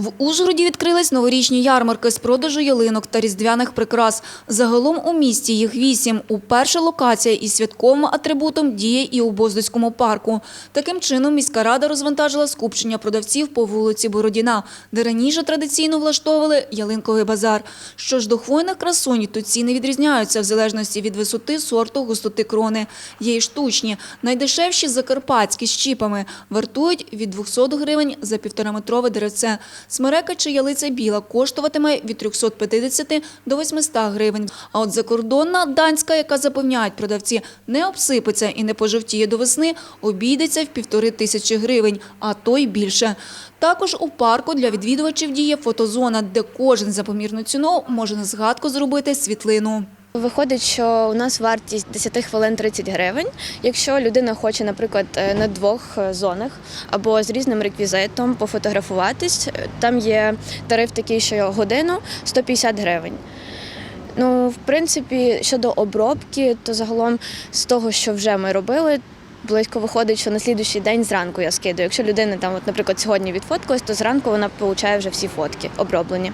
В Ужгороді відкрились новорічні ярмарки з продажу ялинок та різдвяних прикрас. Загалом у місті їх вісім. Уперше локація із святковим атрибутом діє і у Боздоцькому парку. Таким чином міська рада розвантажила скупчення продавців по вулиці Бородіна, де раніше традиційно влаштовували ялинковий базар. Що ж до хвойних красунь, то ціни відрізняються в залежності від висоти, сорту, густоти крони. Є і штучні. Найдешевші закарпатські з чіпами вартують від 200 гривень за півтораметрове деревце. Смерека чи ялиця біла коштуватиме від 350 до 800 гривень. А от закордонна данська, яка запевняють продавці, не обсипеться і не пожовтіє до весни, обійдеться в півтори тисячі гривень, а то й більше. Також у парку для відвідувачів діє фотозона, де кожен за помірну ціну може на згадку зробити світлину. Виходить, що у нас вартість 10 хвилин 30 гривень. Якщо людина хоче, наприклад, е, на двох е, зонах або з різним реквізитом пофотографуватись, е, там є тариф такий, що годину 150 гривень. Ну, в принципі, щодо обробки, то загалом з того, що вже ми робили, близько виходить, що на слідуючий день зранку я скидаю. Якщо людина там, от, наприклад, сьогодні відфоткалась, то зранку вона отримує вже всі фотки оброблені.